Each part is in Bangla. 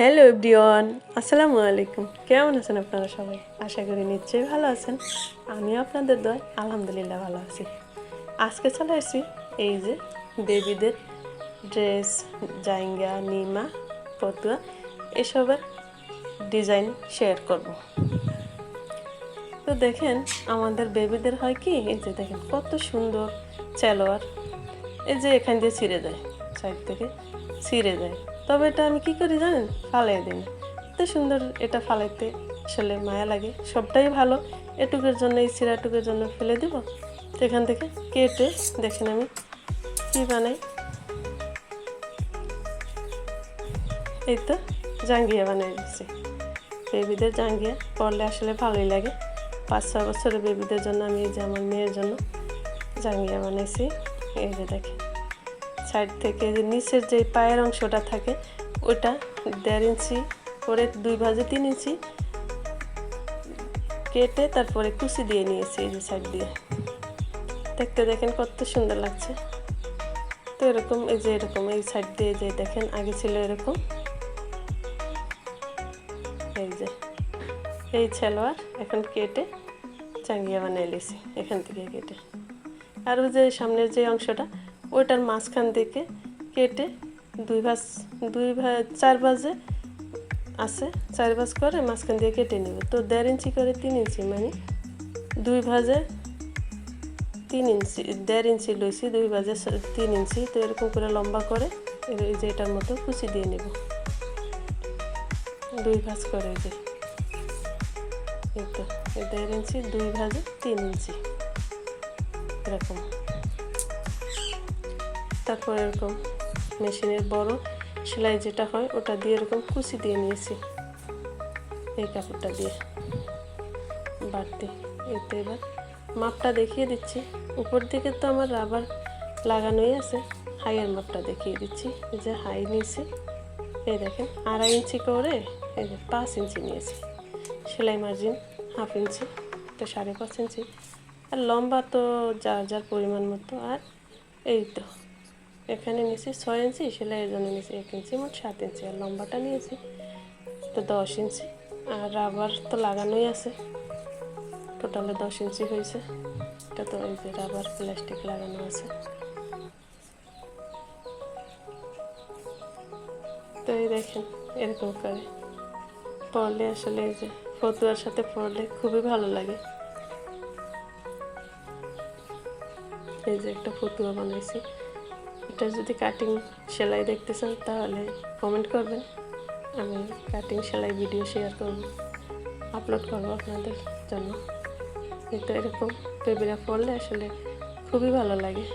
হ্যালো এভরিওয়ান আসসালামু আলাইকুম কেমন আছেন আপনারা সবাই? আশা করি নিশ্চয়ই ভালো আছেন। আমি আপনাদের দয় আলহামদুলিল্লাহ ভালো আছি। আজকে চলে এসেছি এই যে বেবিদের ড্রেস জাইঙ্গা, নিমা পতুয়া এসবের ডিজাইন শেয়ার করব। তো দেখেন, আমাদের বেবিদের হয় কি? এই যে দেখেন, কত সুন্দর চেলোয়ার এই যে এখান দিয়ে ছিঁড়ে যায়, সাইড থেকে ছিঁড়ে যায়। তবে এটা আমি কি করি জানেন? ফালাই দিই। না এত সুন্দর এটা ফালাইতে আসলে মায়া লাগে। সবটাই ভালো। এটুকুর জন্য, এই চিরাটুকুর জন্য ফেলে দিব। এখান থেকে কেটে দেখেন আমি কী বানাই। এই তো জাঙ্গিয়া বানিয়ে দিচ্ছি বেবিদের জাঙ্গিয়া পড়লে আসলে ভালোই লাগে। পাঁচ ছ বছরের বেবিদের জন্য আমি এই যে আমার মেয়ের জন্য জাঙ্গিয়া বানাইছি। এই যে দেখেন। সাইড থেকে যে নিচের যে পায়ের অংশটা থাকে, ওটা দেড় ইঞ্চি করে দুই ভাজে তিন ইঞ্চি কেটে তারপরে কুচি দিয়ে নিয়েছি এই যে সাইড দিয়ে। দেখতে দেখেন কত সুন্দর লাগছে। তো এরকম, এই যে এরকম, এই সাইড দিয়ে যে দেখেন, আগে ছিল এরকম। এই যে, এই ছেলোয়ার এখন কেটে চাঙ্গিয়া বানিয়ে লিছি এখান থেকে কেটে। আর যে সামনের যে অংশটা ওইটার মাঝখান থেকে কেটে দুই ভাজ দুই ভাজ, চার ভাজে আছে, চার ভাজ করে মাঝখান দিয়ে কেটে নেবে। তো দেড় ইঞ্চি করে তিন ইঞ্চি মানে দুই ভাজে তিন ইঞ্চি, দেড় ইঞ্চি লইছি, দুই ভাজে তিন ইঞ্চি। তো এরকম করে লম্বা করে এই- যে এটার মতো কুচি দিয়ে নেব। দুই ভাজ করে যে। এই তো দেড় ইঞ্চি, দুই ভাজে তিন ইঞ্চি। এরকম। তারপর এরকম মেশিনের বড় সেলাই যেটা হয়, ওটা দিয়ে এরকম কুচি দিয়ে নিয়েছি। এই কাপড়টা দিয়ে বাড়তি। এতে এবার মাপটা দেখিয়ে দিচ্ছি। উপর দিকে তো আমার রাবার লাগানোই আছে। হাইয়ের মাপটা দেখিয়ে দিচ্ছি। যে হাই নিয়েছি। এই দেখেন, আড়াই ইঞ্চি করে এই যে পাঁচ ইঞ্চি নিয়েছি। সেলাই মার্জিন হাফ ইঞ্চি তো সাড়ে পাঁচ ইঞ্চি। আর লম্বা তো যার যার পরিমাণ মতো। আর এই তো এখানে নিয়েছি ছয় ইঞ্চি সেলাইয়ের জন্য নিয়েছি এক ইঞ্চি, মোট সাত ইঞ্চি। আর লম্বাটা নিয়েছি তো দশ ইঞ্চি। আর রাবার তো লাগানোই আছে। টোটালে দশ ইঞ্চি হয়েছে। এটা তো এই যে রাবার প্লাস্টিক লাগানো আছে। তো এই দেখেন, এরকম করে। পড়লে আসলে এই যে ফতুয়ার সাথে পড়লে খুবই ভালো লাগে। এই যে একটা ফতুয়া বানাইছি। এটা যদি কাটিং সেলাই দেখতে চান তাহলে কমেন্ট করবেন। আমি কাটিং সেলাই ভিডিও শেয়ার করব আপলোড করব আপনাদের জন্য। কিন্তু এরকম বেবিরা পড়লে আসলে খুবই ভালো লাগে।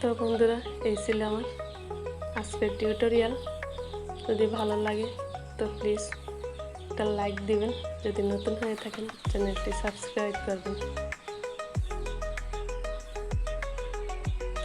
তো বন্ধুরা, এই ছিল আমার আজকের টিউটোরিয়াল যদি ভালো লাগে, তো প্লিজ একটা লাইক দিবেন। যদি নতুন হয়ে থাকেন চ্যানেলটি সাবস্ক্রাইব করবেন।